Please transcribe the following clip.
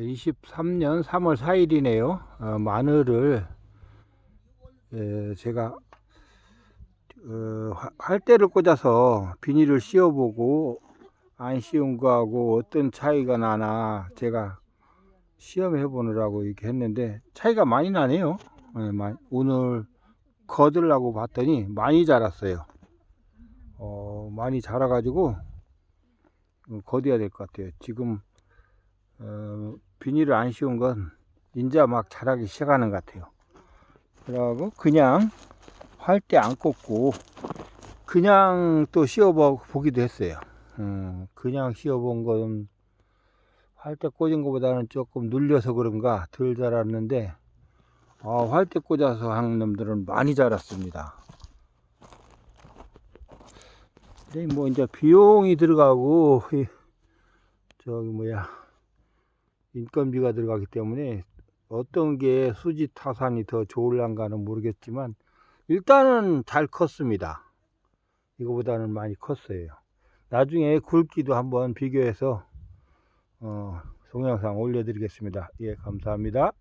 23년 3월 4일이네요. 어, 마늘을 예, 제가 어, 화- 할대를 꽂아서 비닐을 씌워보고 안 씌운 거하고 어떤 차이가 나나 제가 시험해 보느라고 이렇게 했는데 차이가 많이 나네요. 예, 마- 오늘 거들라고 봤더니 많이 자랐어요. 어, 많이 자라가지고 어, 거둬야 될 것 같아요. 지금 어, 비닐을 안 씌운 건 이제 막 자라기 시작하는 것 같아요. 그러고 그냥 활대 안 꽂고 그냥 또 씌워 보기도 했어요. 음, 그냥 씌워 본 건 활대 꽂은 것보다는 조금 눌려서 그런가 덜 자랐는데 아, 활대 꽂아서 한 놈들은 많이 자랐습니다. 근데 뭐 이제 비용이 들어가고 이 저기 뭐야 인건비가 들어가기 때문에 어떤 게 수지 타산이 더 좋을란가는 모르겠지만 일단은 잘 컸습니다. 이거보다는 많이 컸어요. 나중에 굵기도 한번 비교해서 어, 동영상 올려드리겠습니다. 예, 감사합니다.